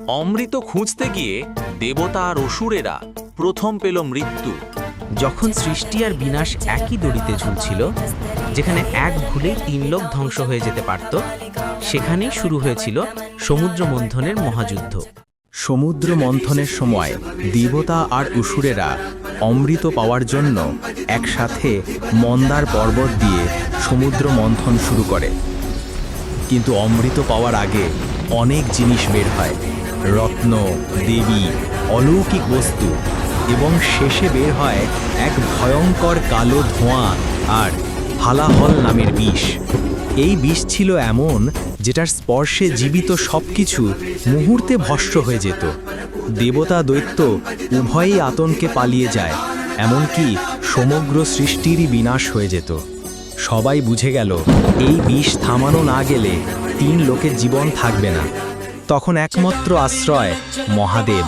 অমৃত খুঁজতে গিয়ে দেবতা আর অসুরেরা প্রথম পেল মৃত্যু। যখন সৃষ্টি আর বিনাশ একই দড়িতে ঝুলছিল, যেখানে এক ভুলেই তিন লোক ধ্বংস হয়ে যেতে পারত, সেখানেই শুরু হয়েছিল সমুদ্র মন্থনের মহাযুদ্ধ। সমুদ্র মন্থনের সময় দেবতা আর অসুরেরা অমৃত পাওয়ার জন্য একসাথে মন্দার পর্বত দিয়ে সমুদ্র মন্থন শুরু করে। কিন্তু অমৃত পাওয়ার আগে অনেক জিনিস বের হয়। রত্ন, দেবী, অলৌকিক বস্তু এবং শেষে বের হয় এক ভয়ঙ্কর কালো ধোঁয়া আর হালাহল নামের বিষ। এই বিষ ছিল এমন যেটার স্পর্শে জীবিত সবকিছু মুহূর্তে ভস্ম হয়ে যেত। দেবতা দৈত্য উভয়ই আতঙ্কে পালিয়ে যায়, এমনকি সমগ্র সৃষ্টিরই বিনাশ হয়ে যেত। সবাই বুঝে গেল, এই বিষ থামানো না গেলে তিন লোকের জীবন থাকবে না। তখন একমাত্র আশ্রয় মহাদেব।